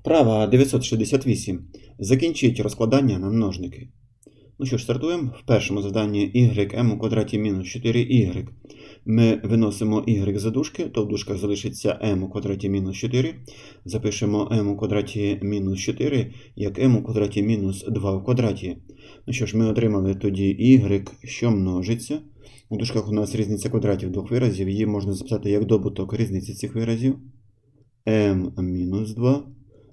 Вправа 968. Закінчіть розкладання на множники. Ну що ж, стартуємо. В першому завданні ym у квадраті мінус 4y. Ми виносимо y за дужки, то в дужках залишиться m у квадраті мінус 4. Запишемо m у квадраті мінус 4 як m у квадраті мінус 2 в квадраті. Ну що ж, ми отримали тоді y, що множиться. У дужках у нас різниця квадратів двох виразів. Її можна записати як добуток різниці цих виразів. m мінус 2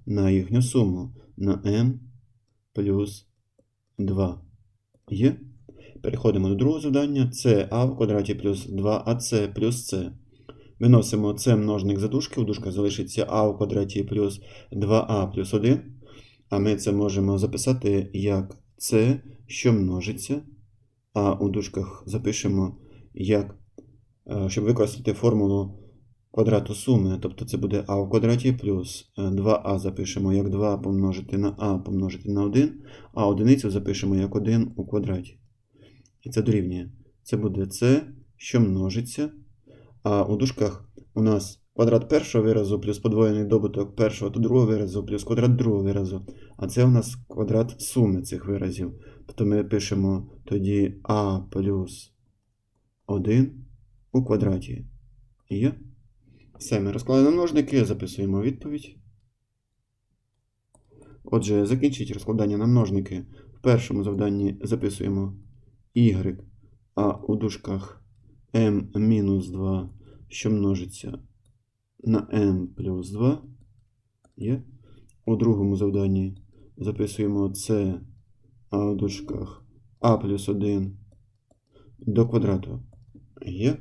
на їхню суму на m плюс 2. Є. Переходимо до другого завдання. Це а в квадраті плюс 2ac плюс c. Виносимо це множник за дужки. У дужках залишиться а в квадраті плюс 2а плюс 1. А ми це можемо записати як c, що множиться. А у дужках запишемо як, е, щоб використати формулу квадрату суми, тобто це буде а в квадраті плюс е, 2а запишемо як 2 помножити на а помножити на 1, а одиницю запишемо як 1 у квадраті. І це дорівнює. Це буде c, що множиться. А у дужках у нас квадрат першого виразу плюс подвоєний добуток першого та другого виразу плюс квадрат другого виразу. А це у нас квадрат суми цих виразів. Тобто ми пишемо тоді а плюс 1 у квадраті. Є? Все, ми розклали на множники, записуємо відповідь. Отже, закінчіть розкладання на множники. В першому завданні записуємо y, а у дужках m-2, що множиться на m плюс 2. Є. У другому завданні записуємо c, а у дужках a плюс 1 до квадрату. Є.